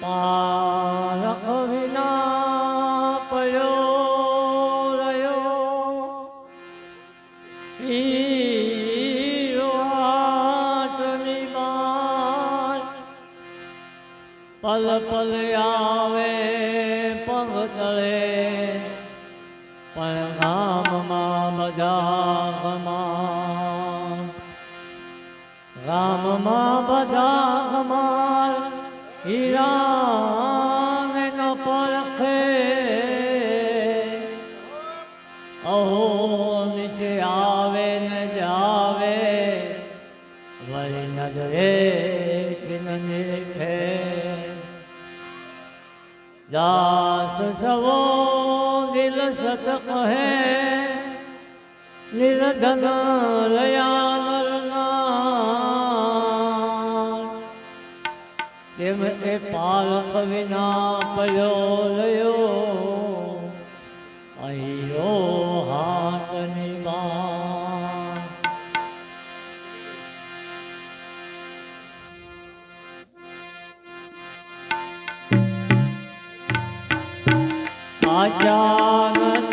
પારખ વિના પડ્યો રહ્યો. હાથની બાર પલ પલ આવે, પગ તળે પણ ગામમાં બધા ગમાર ગામમાં બધા હીરાને ન પરખે અહો નિશે આવે ને જાવે વળી નજરે ચિન નિરખે દાસ સવો દિલ સત કહે નિર્ધન લયા તેમ એ પાલક વિના પયો લયો અહીરો હાથની બાર આશા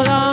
Run.